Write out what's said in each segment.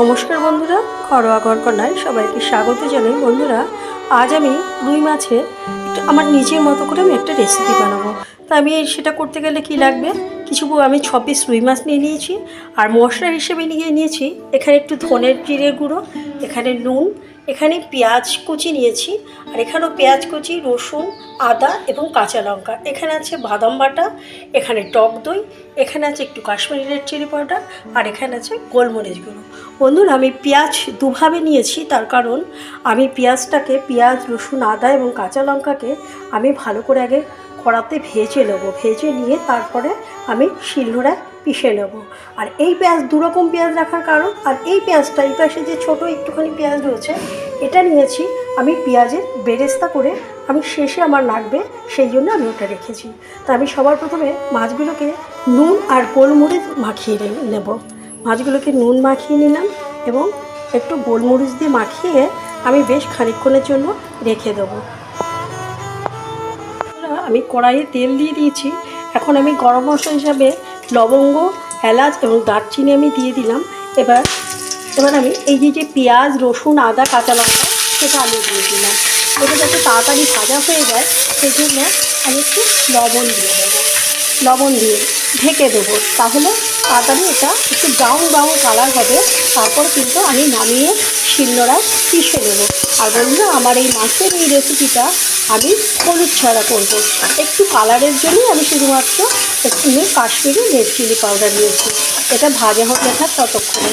নমস্কার বন্ধুরা, ঘরোয়া গড়কন্যায় সবাইকে স্বাগত জানাই। বন্ধুরা, আজ আমি রুই মাছে আমার নিজের মতো করে আমি একটা রেসিপি বানাবো। তা আমি সেটা করতে গেলে কি লাগবে? কিছু আমি ছ পিস রুই মাছ নিয়ে নিয়েছি, আর মশলা হিসেবে নিয়ে নিয়েছি, এখানে একটু ধনের জিরের গুঁড়ো, এখানে নুন এখানে পেঁয়াজ কুচি নিয়েছি, আর এখানেও পেঁয়াজ কুচি, রসুন, আদা এবং কাঁচা লঙ্কা। এখানে আছে বাদাম বাটা, এখানে টক দই, এখানে আছে একটু কাশ্মীরি রেড চিলি পাউডার, আর এখানে আছে গোলমরিচ গুঁড়ো। বন্ধুরা, আমি পেঁয়াজ দুভাবে নিয়েছি, তার কারণ আমি পেঁয়াজটাকে, পেঁয়াজ, রসুন, আদা এবং কাঁচা লঙ্কাকে আমি ভালো করে আগে কড়াতে ভেজে নেব। ভেজে নিয়ে তারপরে আমি শিলনোড়ায় পিষে নেব। আর এই পেঁয়াজ দুরকম পেঁয়াজ রাখার কারণ, আর এই পেঁয়াজটা, এই পাশে যে ছোটো একটুখানি পেঁয়াজ রয়েছে, এটা নিয়েছি আমি পেঁয়াজের বেরেস্তা করে আমি শেষে আমার লাগবে, সেই জন্য আমি ওটা রেখেছি। তা আমি সবার প্রথমে মাছগুলোকে নুন আর গোলমরিচ মাখিয়ে নেব। মাছগুলোকে নুন মাখিয়ে নিলাম এবং একটু গোলমরিচ দিয়ে মাখিয়ে আমি বেশ খানিকক্ষণের জন্য রেখে দেবো। আমি কড়াইয়ে তেল দিয়ে দিয়েছি। এখন আমি গরম মশলা হিসাবে লবঙ্গ, এলাচ এবং দারচিনি আমি দিয়ে দিলাম। এবার এবার আমি এই যে যে পেঁয়াজ, রসুন, আদা, কাঁচা লঙ্কা, সেটা আমি দিয়ে দিলাম। এটা যাতে তাড়াতাড়ি ভাজা হয়ে যায় সেই জন্য আমি একটু লবণ দিয়ে দেবো। লবণ দিয়ে ঢেকে দেবো। তাহলে তাড়াতাড়ি এটা একটু ব্রাউন ব্রাউন কালার হবে। তারপর কিন্তু আমি নামিয়ে শিলনোড়ায় পিষে দেবো আর বন্ধুরা, আমার এই মাছের এই রেসিপিটা আমি হলুদ ছাড়া করব। একটু কালারের জন্যই আমি শুধুমাত্র একটু কাশ্মীরি রেড চিলি পাউডার নিয়েছি এটা ভাজা হতে থাক, ততক্ষণে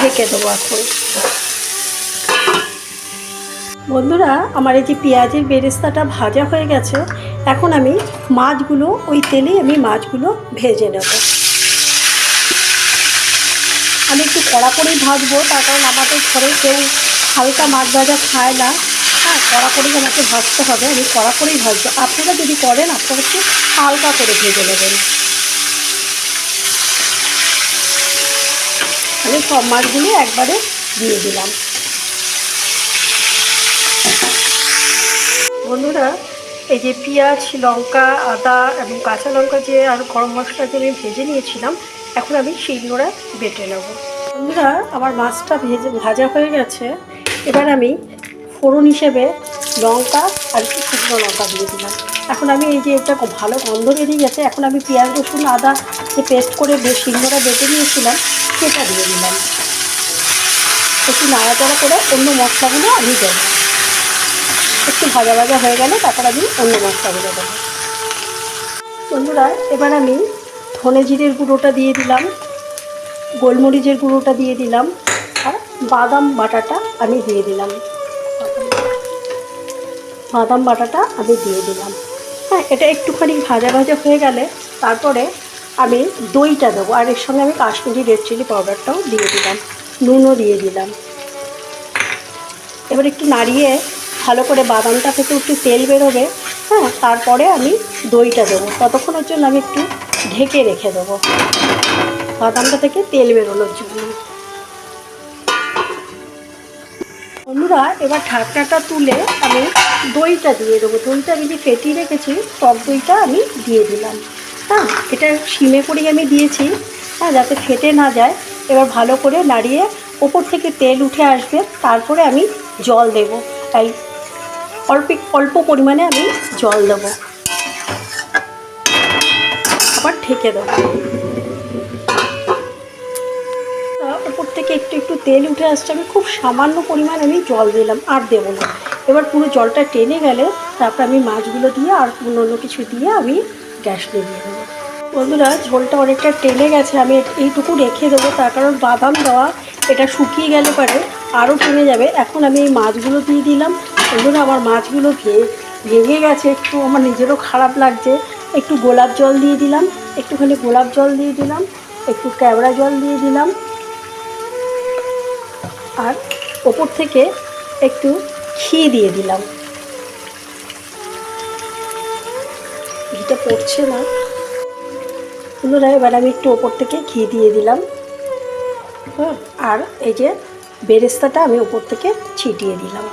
ঢেকে দেবো এখন। বন্ধুরা, আমার এই যে পেঁয়াজের বেরেস্তাটা ভাজা হয়ে গেছে, এখন আমি মাছগুলো, ওই তেলে আমি মাছগুলো ভেজে নেব। আমি একটু কড়া করেই ভাজবো, তার কারণ আমাদের ঘরে কেউ হালকা মাছ ভাজা খায় না। কড়া করেই আমাকে ভাজতে হবে, আমি কড়া করেই ভাজবো। আপনারা যদি করেন, আপনারা একটু হালকা করে ভেজে নেবেন। আমি সব মাছগুলো একবারে দিয়ে দিলাম। বন্ধুরা, এই যে পেঁয়াজ, লঙ্কা, আদা এবং কাঁচা লঙ্কা যে আর গরম মশলা যে আমি ভেজে নিয়েছিলাম, এখন আমি শিলনোড়া বেটে নেব। বন্ধুরা, আমার মাছটা ভেজে ভাজা হয়ে গেছে। এবার আমি ফোড়ন হিসেবে লঙ্কা আর একটু শুকনো লঙ্কা দিয়ে দিলাম। এখন আমি এই যে এটা খুব ভালো গন্ধ বেরিয়ে গেছে, এখন আমি পেঁয়াজ, রসুন, আদা যে পেস্ট করে শিলনোড়া বেটে নিয়েছিলাম, সেটা দিয়ে দিলাম। একটু নাড়াচাড়া করে অন্য মশলাগুলো আমি দেবো। একটু ভাজা ভাজা হয়ে গেলে তারপর আমি অন্য মশলাগুলো দেবো। বন্ধুরা, এবার আমি ধনে জিরের গুঁড়োটা দিয়ে দিলাম, গোলমরিচের গুঁড়োটা দিয়ে দিলাম, আর বাদাম বাটাটা আমি দিয়ে দিলাম। বাদাম বাটাটা আমি দিয়ে দিলাম। হ্যাঁ এটা একটুখানি ভাজা ভাজা হয়ে গেলে তারপরে আমি দইটা দেবো আর এর সঙ্গে আমি কাশ্মীরি রেড চিলি পাউডারটাও দিয়ে দিলাম, নুনও দিয়ে দিলাম। এবার একটু নাড়িয়ে ভালো করে বাদামটা থেকে একটু তেল বেরোবে হ্যাঁ তারপরে আমি দইটা দেবো। ততক্ষণের জন্য আমি একটু ঢেকে রেখে দেবো। বাদামটা থেকে তেল বেরোনোর জন্য। বন্ধুরা, এবার ঢাকনাটা তুলে আমি দইটা দিয়ে দেবো। দইটা আমি যে ফেটিয়ে রেখেছি, টক দইটা আমি দিয়ে দিলাম। হ্যাঁ এটা সিমে করেই আমি দিয়েছি। হ্যাঁ যাতে ফেটে না যায়। এবার ভালো করে নাড়িয়ে ওপর থেকে তেল উঠে আসবে, তারপরে আমি জল দেব। তাই অল্প অল্প পরিমাণে আমি জল দেবো। আবার ঢেকে দেবো। উপর থেকে একটু একটু তেল উঠে আসছে, আমি খুব সামান্য পরিমাণ আমি জল দিলাম, আর দেবো না। এবার পুরো জলটা টেনে গেলে তারপর আমি মাছগুলো দিয়ে আর অন্য কিছু দিয়ে আমি গ্যাস নিভিয়ে দেবো বন্ধুরা, ঝোলটা অনেকটা টেনে গেছে, আমি এইটুকু রেখে দেবো, তার কারণ বাদাম দেওয়া এটা শুকিয়ে গেলে পরে আরও টেনে যাবে। এখন আমি এই মাছগুলো দিয়ে দিলাম। বন্ধুরা, আমার মাছগুলো ভেঙে গেছে, একটু আমার নিজেরও খারাপ লাগছে। একটু গোলাপ জল দিয়ে দিলাম, একটুখানি গোলাপ জল দিয়ে দিলাম, একটু ক্যাবড়া জল দিয়ে দিলাম আর ওপর থেকে একটু ঘি দিয়ে দিলাম। ঘিটা পড়ছে না। বন্ধুরা এবার আমি একটু ওপর থেকে ঘি দিয়ে দিলাম। হ্যাঁ আর এই যে বেরেস্তাটা আমি ওপর থেকে ছিটিয়ে দিলাম।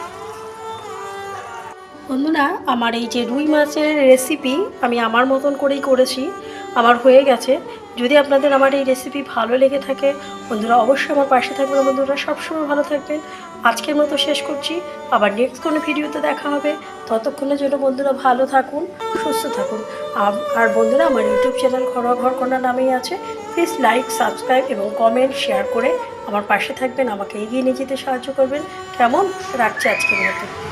বন্ধুরা, আমার এই যে রুই মাছের রেসিপি আমি আমার মতন করেই করেছি। আমার হয়ে গেছে। যদি আপনাদের আমার এই রেসিপি ভালো লেগে থাকে, বন্ধুরা অবশ্যই আমার পাশে থাকবেন বন্ধুরা সবসময় ভালো থাকবেন। আজকের মতো শেষ করছি। আবার নেক্সট কোনো ভিডিওতে দেখা হবে। ততক্ষণের জন্য বন্ধুরা ভালো থাকুন, সুস্থ থাকুন। আর বন্ধুরা আমার ইউটিউব চ্যানেল ঘরোয়া ঘরকন্যা নামেই আছে। প্লিজ লাইক সাবস্ক্রাইব এবং কমেন্ট শেয়ার করে আমার পাশে থাকবেন। আমাকে এগিয়ে নিয়ে যেতে সাহায্য করবেন। কেমন? রাখছি আজকের মতো।